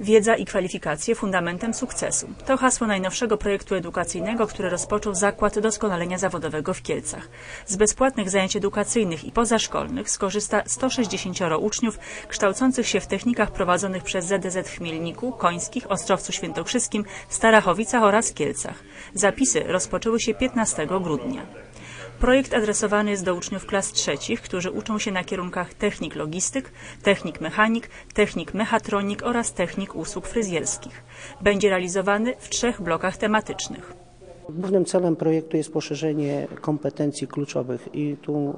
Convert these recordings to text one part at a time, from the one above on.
Wiedza i kwalifikacje fundamentem sukcesu. To hasło najnowszego projektu edukacyjnego, który rozpoczął Zakład Doskonalenia Zawodowego w Kielcach. Z bezpłatnych zajęć edukacyjnych i pozaszkolnych skorzysta 160 uczniów kształcących się w technikach prowadzonych przez ZDZ w Chmielniku, Końskich, Ostrowcu Świętokrzyskim, Starachowicach oraz Kielcach. Zapisy rozpoczęły się 15 grudnia. Projekt adresowany jest do uczniów klas trzecich, którzy uczą się na kierunkach technik logistyk, technik mechanik, technik mechatronik oraz technik usług fryzjerskich. Będzie realizowany w trzech blokach tematycznych. Głównym celem projektu jest poszerzenie kompetencji kluczowych i tu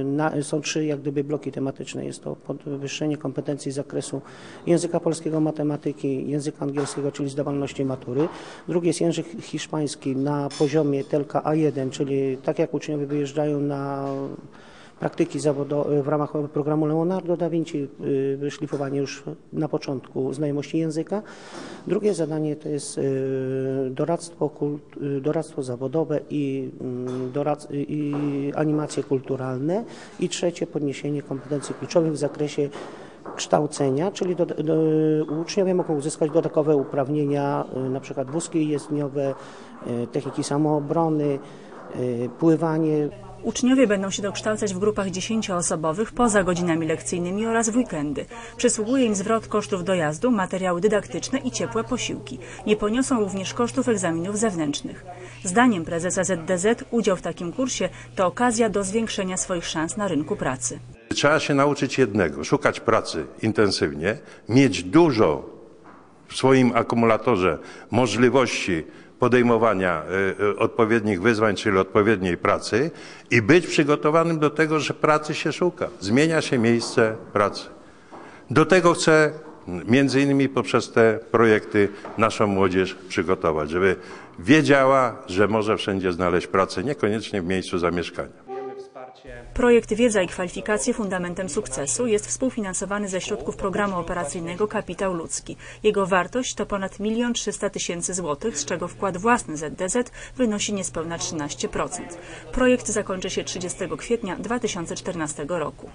y, na, są trzy jak gdyby bloki tematyczne. Jest to podwyższenie kompetencji z zakresu języka polskiego, matematyki, języka angielskiego, czyli zdawalności matury. Drugi jest język hiszpański na poziomie TELKA A1, czyli tak jak uczniowie wyjeżdżają na praktyki zawodowe w ramach programu Leonardo da Vinci, y, szlifowanie już na początku znajomości języka. Drugie zadanie to jest y, doradztwo, y, doradztwo zawodowe i, mm, i animacje kulturalne. I trzecie podniesienie kompetencji kluczowych w zakresie kształcenia, czyli do, do, uczniowie mogą uzyskać dodatkowe uprawnienia, y, na przykład wózki jezdniowe, y, techniki samoobrony, y, pływanie. Uczniowie będą się dokształcać w grupach dziesięcioosobowych poza godzinami lekcyjnymi oraz w weekendy. Przysługuje im zwrot kosztów dojazdu, materiały dydaktyczne i ciepłe posiłki. Nie poniosą również kosztów egzaminów zewnętrznych. Zdaniem prezesa ZDZ udział w takim kursie to okazja do zwiększenia swoich szans na rynku pracy. Trzeba się nauczyć jednego: szukać pracy intensywnie, mieć dużo w swoim akumulatorze możliwości podejmowania y, y, odpowiednich wyzwań, czyli odpowiedniej pracy i być przygotowanym do tego, że pracy się szuka, zmienia się miejsce pracy. Do tego chcę między innymi poprzez te projekty naszą młodzież przygotować, żeby wiedziała, że może wszędzie znaleźć pracę, niekoniecznie w miejscu zamieszkania. Projekt Wiedza i kwalifikacje fundamentem sukcesu jest współfinansowany ze środków programu operacyjnego Kapitał Ludzki. Jego wartość to ponad 1 300 tysięcy złotych, z czego wkład własny ZDZ wynosi niespełna 13%. Projekt zakończy się 30 kwietnia 2014 roku.